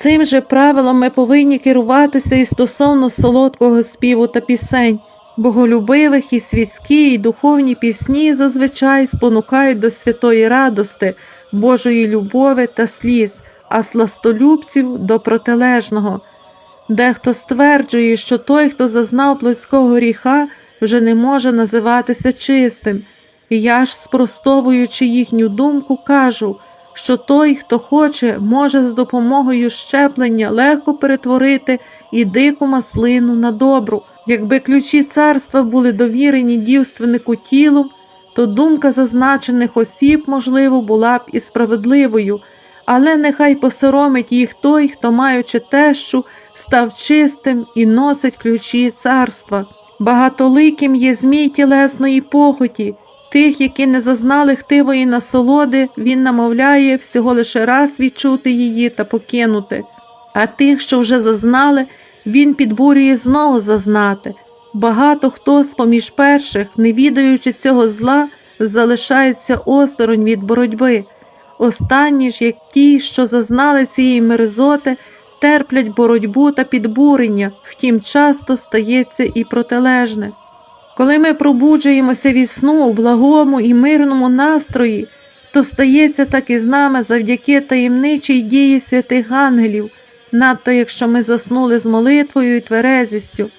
Цим же правилом ми повинні керуватися і стосовно солодкого співу та пісень. Боголюбивих і світські, і духовні пісні зазвичай спонукають до святої радости, Божої любові та сліз, а сластолюбців до протилежного. Дехто стверджує, що той, хто зазнав плотського гріха, вже не може називатися чистим. І я ж, спростовуючи їхню думку, кажу, що той, хто хоче, може з допомогою щеплення легко перетворити і дику маслину на добру. Якби ключі царства були довірені дівственнику тілом, то думка зазначених осіб, можливо, була б і справедливою, але нехай посоромить їх той, хто, маючи тещу, став чистим і носить ключі царства. Багатоликим є змій тілесної похоті, тих, які не зазнали хтивої насолоди, він намовляє всього лише раз відчути її та покинути, а тих, що вже зазнали, він підбурює знову зазнати. Багато хто з поміж перших, не відаючи цього зла, залишається осторонь від боротьби. Останні ж, як ті, що зазнали цієї мерзоти, терплять боротьбу та підбурення, втім часто стається і протилежне. Коли ми пробуджуємося від сну у благому і мирному настрої, то стається так і з нами завдяки таємничій дії святих ангелів, надто якщо ми заснули з молитвою і тверезістю.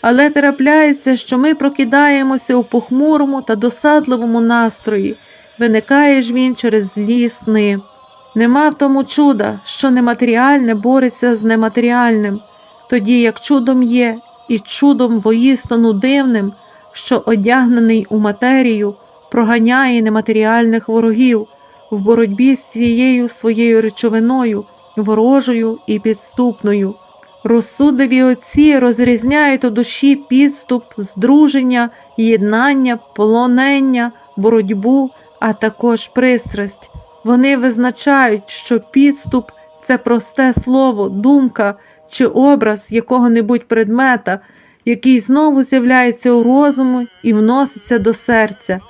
Але трапляється, що ми прокидаємося у похмурому та досадливому настрої, виникає ж він через злі сни. Нема в тому чуда, що нематеріальне бореться з нематеріальним, тоді як чудом є, і чудом воїстину дивним, що одягнений у матерію, проганяє нематеріальних ворогів в боротьбі з цією своєю речовиною, ворожою і підступною. Розсудові отці розрізняють у душі підступ, здруження, єднання, полонення, боротьбу, а також пристрасть. Вони визначають, що підступ це просте слово, думка чи образ якого-небудь предмета, який знову з'являється у розуму і вноситься до серця.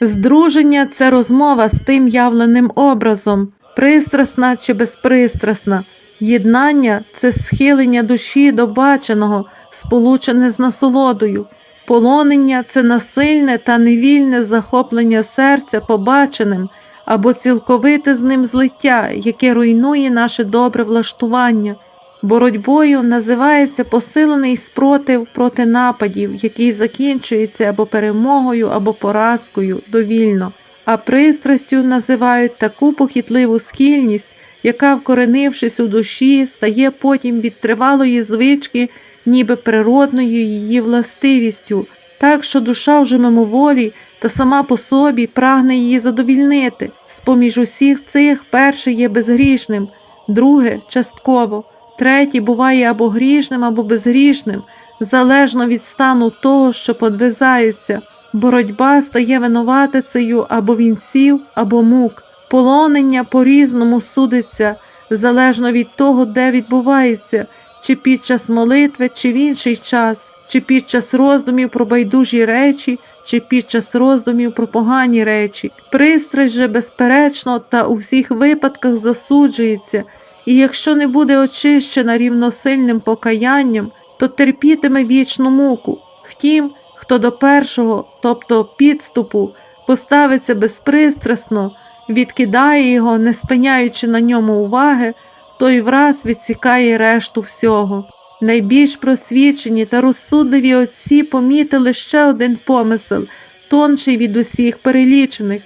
Здруження це розмова з тим явленим образом, пристрасна чи безпристрасна. Єднання це схилення душі до баченого, сполучене з насолодою. Полонення це насильне та невільне захоплення серця побаченим або цілковите з ним злиття, яке руйнує наше добре влаштування. Боротьбою називається посилений спротив проти нападів, який закінчується або перемогою, або поразкою довільно, а пристрастю називають таку похитливу схильність, яка, вкоренившись у душі, стає потім від тривалої звички, ніби природною її властивістю, так що душа вже мимоволі та сама по собі прагне її задовільнити. З-поміж усіх цих перший є безгрішним, друге частково, третє буває або грішним, або безгрішним, залежно від стану того, що подвизається. Боротьба стає винуватицею або вінців, або мук. Полонення по-різному судиться, залежно від того, де відбувається, чи під час молитви, чи в інший час, чи під час роздумів про байдужі речі, чи під час роздумів про погані речі. Пристрасть же, безперечно, та у всіх випадках засуджується, і якщо не буде очищена рівносильним покаянням, то терпітиме вічну муку. Втім, хто до першого, тобто підступу, поставиться безпристрасно, відкидає його, не спиняючи на ньому уваги, той враз відсікає решту всього. Найбільш просвічені та розсудливі отці помітили ще один помисел, тонший від усіх перелічених.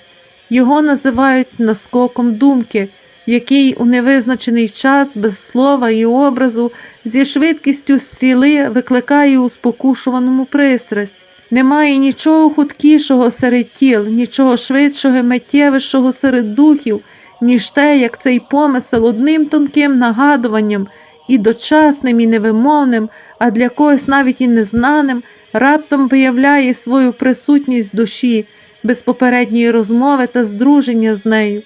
Його називають наскоком думки, який у невизначений час без слова і образу зі швидкістю стріли викликає у спокушуваному пристрасть. Немає нічого хуткішого серед тіл, нічого швидшого миттєвішого серед духів, ніж те, як цей помисел одним тонким нагадуванням і дочасним, і невимовним, а для когось навіть і незнаним, раптом виявляє свою присутність душі, без попередньої розмови та здруження з нею.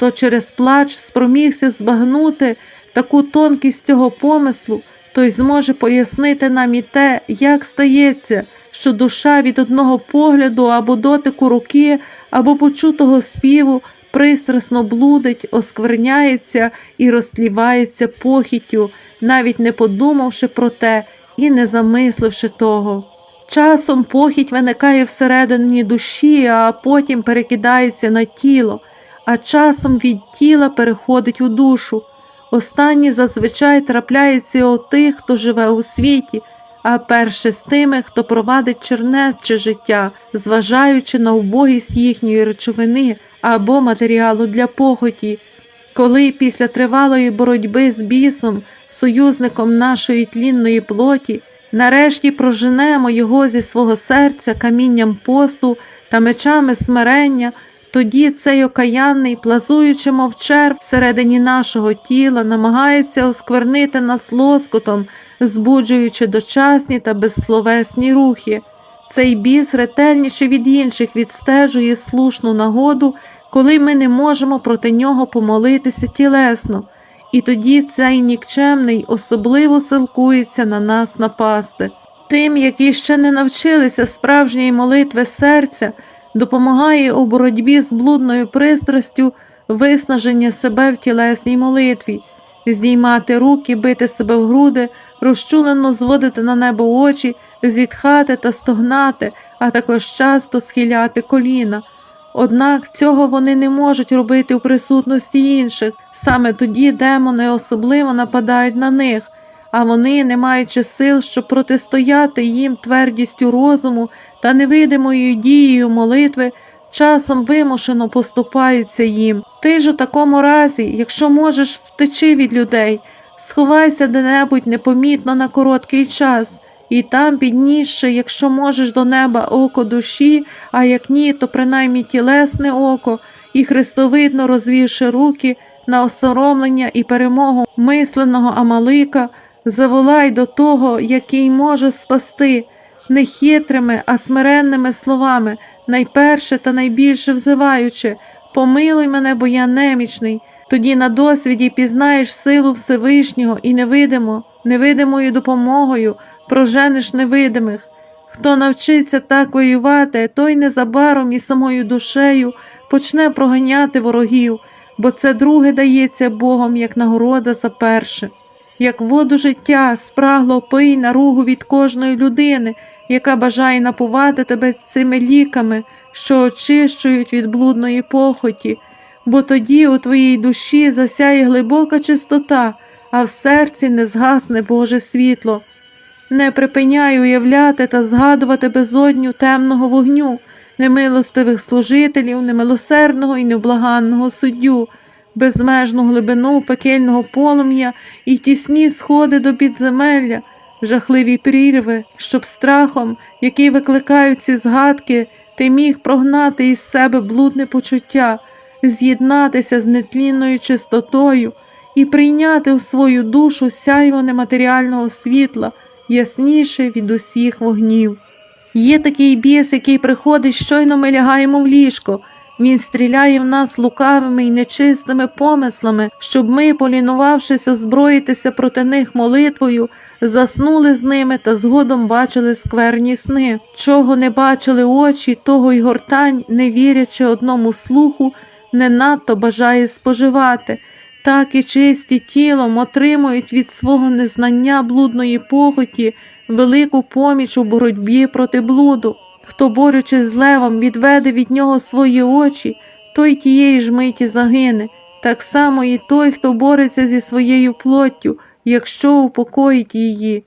Хто через плач спромігся збагнути таку тонкість цього помислу, той зможе пояснити нам і те, як стається, що душа від одного погляду або дотику руки, або почутого співу пристрасно блудить, оскверняється і розтлівається похіттю, навіть не подумавши про те і не замисливши того. Часом похідь виникає всередині душі, а потім перекидається на тіло, а часом від тіла переходить у душу. Останні зазвичай трапляються у тих, хто живе у світі, а перше з тими, хто провадить чернече життя, зважаючи на убогість їхньої речовини або матеріалу для похоті. Коли після тривалої боротьби з бісом, союзником нашої тлінної плоті, нарешті проженемо його зі свого серця камінням посту та мечами смирення, тоді цей окаянний, плазуючи мов черв всередині нашого тіла, намагається осквернити нас лоскотом, збуджуючи дочасні та безсловесні рухи. Цей біс ретельніше від інших відстежує слушну нагоду, коли ми не можемо проти нього помолитися тілесно, і тоді цей нікчемний особливо силкується на нас напасти. Тим, які ще не навчилися справжньої молитви серця, допомагає у боротьбі з блудною пристрастю виснаження себе в тілесній молитві, здіймати руки, бити себе в груди, розчулено зводити на небо очі, зітхати та стогнати, а також часто схиляти коліна. Однак цього вони не можуть робити у присутності інших, саме тоді демони особливо нападають на них, а вони, не маючи сил, щоб протистояти їм твердістю розуму та невидимою дією молитви, часом вимушено поступаються їм. Ти ж у такому разі, якщо можеш втечи від людей, сховайся де-небудь непомітно на короткий час. І там, піднісши, якщо можеш до неба око душі, а як ні, то принаймні тілесне око, і хрестовидно розвівши руки на осоромлення і перемогу мисленого Амалика, заволай до того, який може спасти, не хитрими, а смиренними словами, найперше та найбільше взиваючи, помилуй мене, бо я немічний. Тоді на досвіді пізнаєш силу Всевишнього і невидимо, невидимою допомогою проженеш невидимих. Хто навчиться так воювати, той незабаром і самою душею почне проганяти ворогів, бо це друге дається Богом як нагорода за перше. Як воду життя спрагло пий наругу від кожної людини, яка бажає напувати тебе цими ліками, що очищують від блудної похоті, бо тоді у твоїй душі засяє глибока чистота, а в серці не згасне Боже світло. Не припиняй уявляти та згадувати безодню темного вогню, немилостивих служителів, немилосердного і невблаганного суддю, безмежну глибину пекельного полум'я і тісні сходи до підземелля, жахливі прірви, щоб страхом, який викликають ці згадки, ти міг прогнати із себе блудне почуття, з'єднатися з нетлінною чистотою і прийняти у свою душу сяйво нематеріального світла ясніше від усіх вогнів. Є такий біс, який приходить, щойно ми лягаємо в ліжко. Він стріляє в нас лукавими і нечистими помислами, щоб ми, полінувавшись озброїтися проти них молитвою, заснули з ними та згодом бачили скверні сни. Чого не бачили очі, того й гортань, не вірячи одному слуху, не надто бажає споживати так і чисті тілом отримують від свого незнання блудної похоті велику поміч у боротьбі проти блуду. Хто, борючись з левом, відведе від нього свої очі, той тієї ж миті загине, так само і той, хто бореться зі своєю плоттю, якщо упокоїть її.